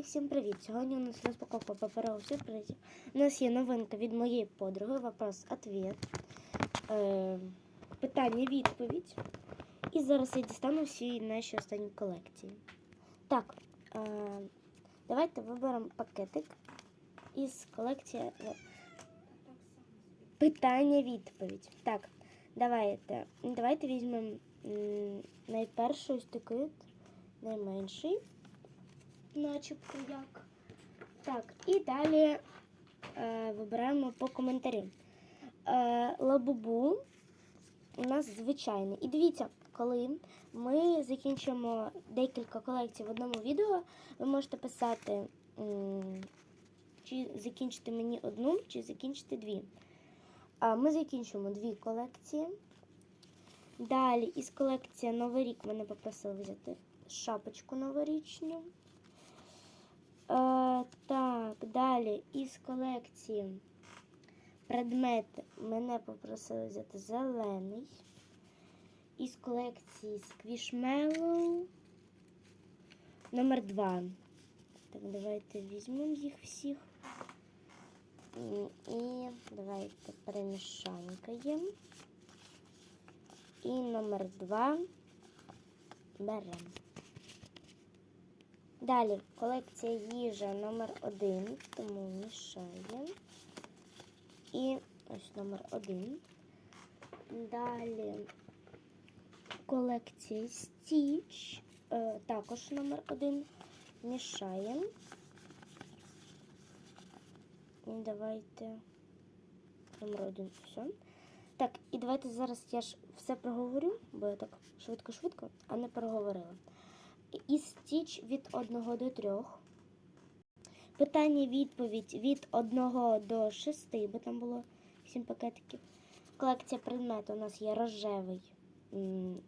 всім привіт! Сьогодні у нас розпаковка паперових сюрпризів. У нас є новинка від моєї подруги, вопрос ответ е, питання відповідь. І зараз я дістану всі наші останні колекції. Так, е, давайте виберемо пакетик із колекції е, питання відповідь. Так, давайте, давайте візьмемо найперший ось найменший начебто як. Так, і далі е, вибираємо по коментарю. Е, лабубу у нас звичайний. І дивіться, коли ми закінчимо декілька колекцій в одному відео, ви можете писати, чи закінчити мені одну, чи закінчити дві. А ми закінчимо дві колекції. Далі із колекції Новий рік мене попросили взяти шапочку новорічну. Е, так, далі із колекції предмет мене попросили взяти зелений. Із колекції Squishmallow номер 2. Так, давайте візьмемо їх всіх. І давайте перемішанькаємо. І номер 2 беремо. Далі колекція їжа номер 1 тому мішаємо. І ось номер 1. Далі колекція Stitch, е, також номер 1. Мішаємо. І давайте номер 1. Все. Так, і давайте зараз я ж все проговорю, бо я так швидко-швидко, а не проговорила. І стіч від 1 до 3. Питання відповідь від 1 до 6, бо там було 7 пакетиків. Колекція предмету у нас є рожевий,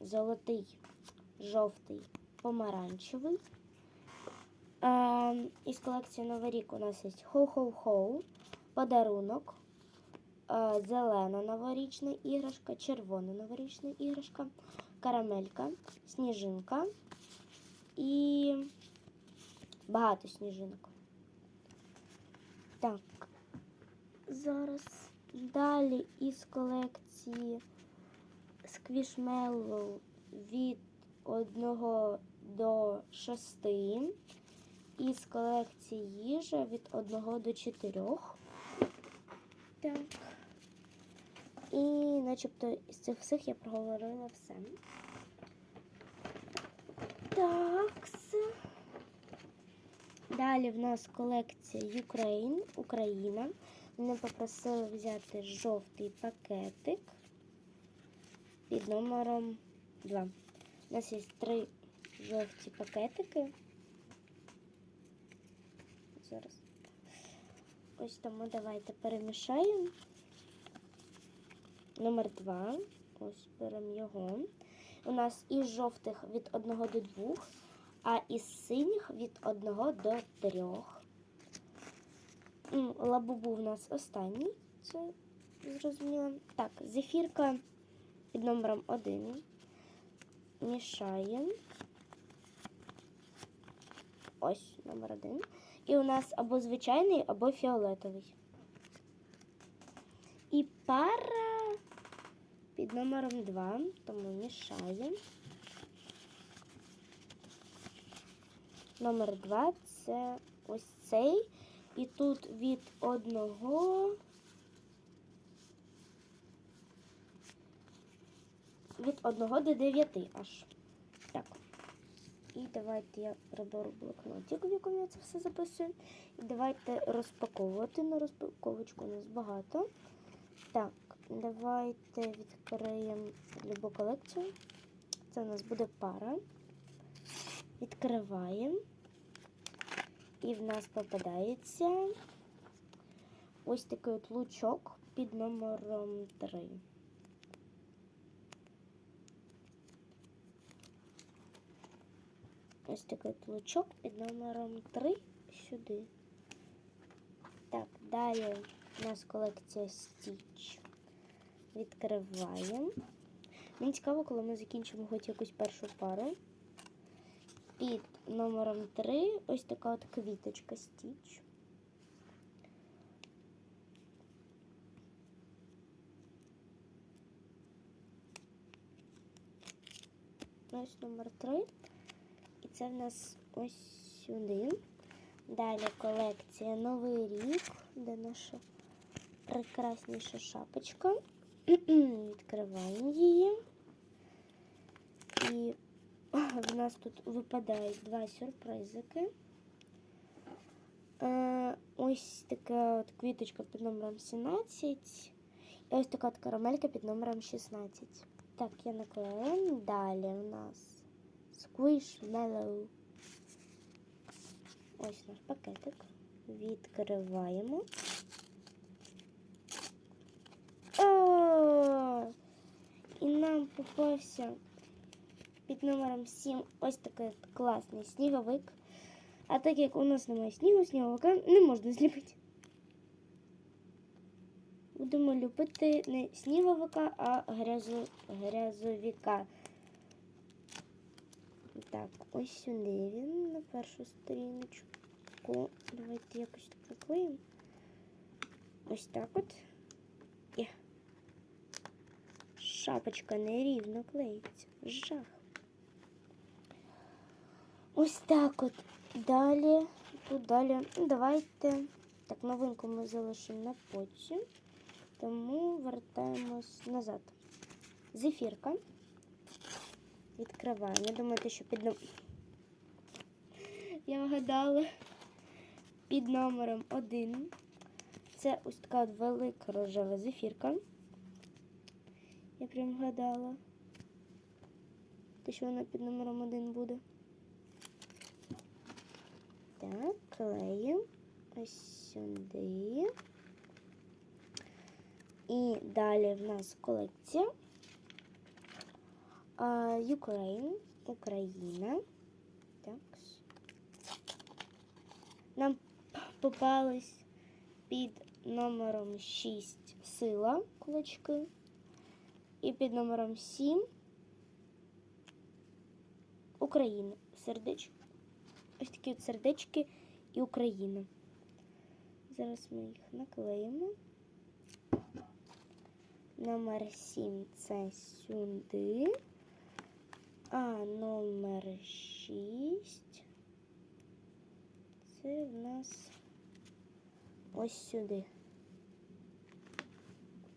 золотий, жовтий, помаранчевий. Е, із колекції Новий рік у нас є хоу-хоу-хоу, подарунок, е, зелена новорічна іграшка, червона новорічна іграшка, карамелька, сніжинка і багато сніжинок. Так, зараз далі із колекції Squishmallow від 1 до 6. Із колекції їжа від 1 до 4. Так. І начебто із цих всіх я проговорила все. Так. Далі в нас колекція Ukraine, Україна. Мене попросили взяти жовтий пакетик під номером 2. У нас є три жовті пакетики. Зараз. Ось тому давайте перемішаємо. Номер 2. Ось беремо його. У нас із жовтих від 1 до 2, а із синіх від 1 до 3. М, Лабубу в нас останній, це зрозуміло. Так, зефірка під номером 1. Мішаємо. Ось номер 1. І у нас або звичайний, або фіолетовий. І пара під номером 2, тому мішаємо. Номер 2 це ось цей. І тут від одного від одного до 9 аж. Так. І давайте я приберу блокнотик, в якому я це все записую. І давайте розпаковувати. На розпаковочку у нас багато. Так, давайте відкриємо любу колекцію. Це у нас буде пара. Відкриваємо. І в нас попадається ось такий от лучок під номером 3. Ось такий от лучок під номером 3 сюди. Так, далі у нас колекція Stitch. Відкриваємо. Мені цікаво, коли ми закінчимо хоч якусь першу пару. Під номером 3 ось така от квіточка стіч. Ось номер 3. І це в нас ось сюди. Далі колекція Новий рік, де наша прекрасніша шапочка. Відкриваємо її. І в нас тут випадають два сюрпризики. Е, ось така от квіточка під номером 17. І ось така от карамелька під номером 16. Так, я наклею. Далі у нас Squishmallow. Ось наш пакетик. Відкриваємо. О! І нам попався під номером 7 ось такий класний сніговик. А так як у нас немає снігу, сніговика не можна зліпити. Будемо любити не сніговика, а грязу, грязовіка. Так, ось сюди він на першу сторіночку. Давайте якось приклеїмо. Ось так от. І шапочка нерівно клеїться. Жах. Ось так от. Далі, тут далі. Ну, давайте. Так, новинку ми залишимо на потім. Тому вертаємось назад. Зефірка. Відкриваємо. Я думаю, що під ном- Я вгадала під номером 1. Це ось така от велика рожева зефірка. Я прям вгадала. Те, що вона під номером 1 буде. Так, клеїмо ось сюди. І далі в нас колекція. Ukraine, Україна. Так. Нам попались під номером 6 сила кулачки. І під номером 7 Україна. Сердечко. Ось такі от сердечки і Україна. Зараз ми їх наклеїмо. Номер 7 це сюди. А номер 6 це в нас ось сюди.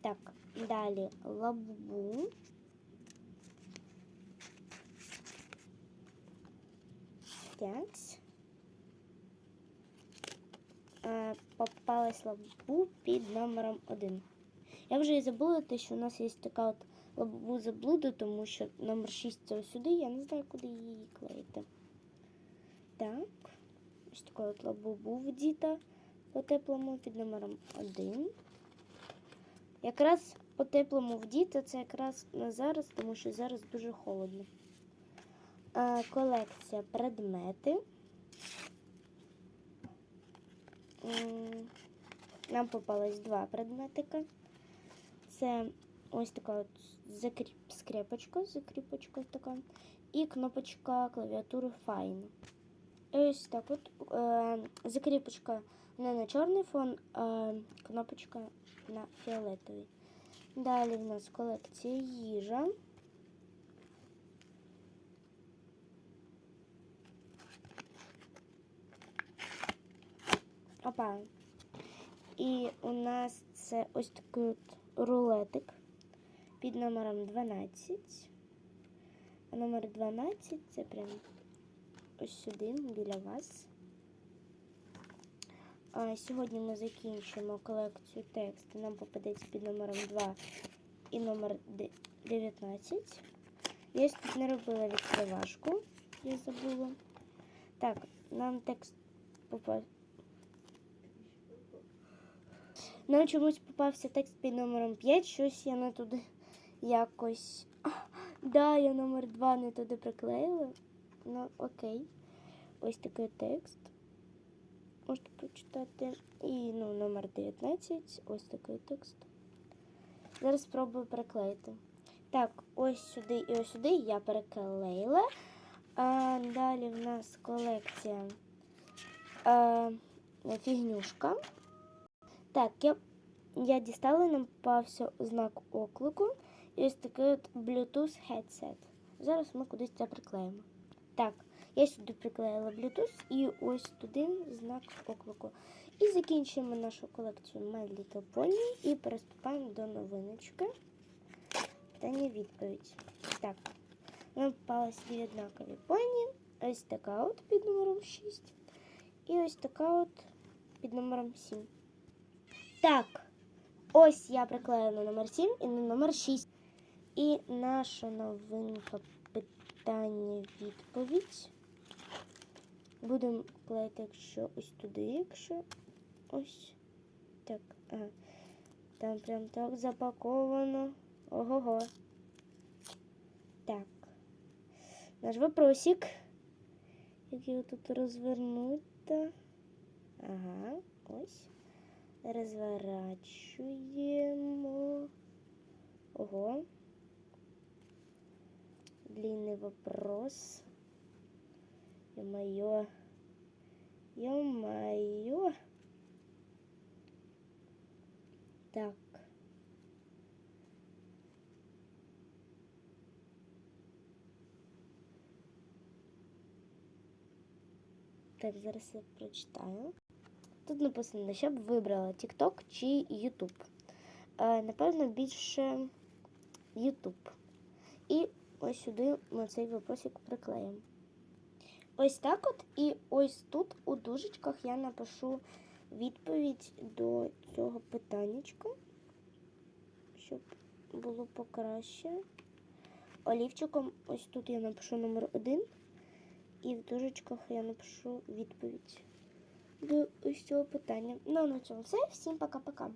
Так, далі лабубу. Такс. Е, Попалась лабубу під номером 1. Я вже і забула те, що у нас є така от лабубу заблуда, тому що номер 6 це сюди, я не знаю, куди її клеїти. Так, ось така от лабубу вдіта по теплому під номером 1. Якраз по теплому вдіта це якраз на зараз, тому що зараз дуже холодно. Е, колекція предмети. Нам попалось два предметика. Це ось така от скрепочка, закріпочка така. І кнопочка клавіатури Fine. Ось так от е, закріпочка не на чорний фон, а кнопочка на фіолетовий. Далі в нас колекція їжа. Опа. І у нас це ось такий от рулетик під номером 12. А номер 12 це прям ось сюди, біля вас. А сьогодні ми закінчимо колекцію тексту. Нам попадеться під номером 2 і номер 19. Я тут не робила відкривашку, я забула. Так, нам текст попав. Нам чомусь попався текст під номером 5, щось я не туди якось. Да, я номер 2 не туди приклеїла. Ну, окей. Ось такий текст. Можете прочитати. І ну, номер 19. Ось такий текст. Зараз спробую переклеїти. Так, ось сюди і ось сюди я переклеїла. А далі в нас колекція а, фігнюшка. Так, я, я дістала, нам попався знак оклику. І ось такий от Bluetooth headset. Зараз ми кудись це приклеїмо. Так, я сюди приклеїла Bluetooth і ось туди знак оклику. І закінчуємо нашу колекцію My Little Pony і переступаємо до новиночки. Питання відповідь. Так, нам попалися дві однакові поні. Ось така от під номером 6. І ось така от під номером 7. Так, ось я приклеїла на номер 7 і на номер 6. І наша новинка питання відповідь. Будемо клеїти, якщо ось туди, якщо ось так. Ага. Там прям так запаковано. Ого-го. Так. Наш вопросик. Як його тут розвернути? Ага, ось Розворачуємо. Ого. Длинный вопрос. Ё-моё. Ё-моё. Так. Так, зараз я прочитаю. Тут написано, що б вибрала TikTok чи YouTube. Е, напевно, більше YouTube. І ось сюди ми цей вопросик приклеїмо. Ось так от, і ось тут у дужечках я напишу відповідь до цього питаннячка, щоб було покраще. Олівчиком ось тут я напишу номер один, і в дужечках я напишу відповідь до цього питання. Ну, на цьому все. Всім пока-пока.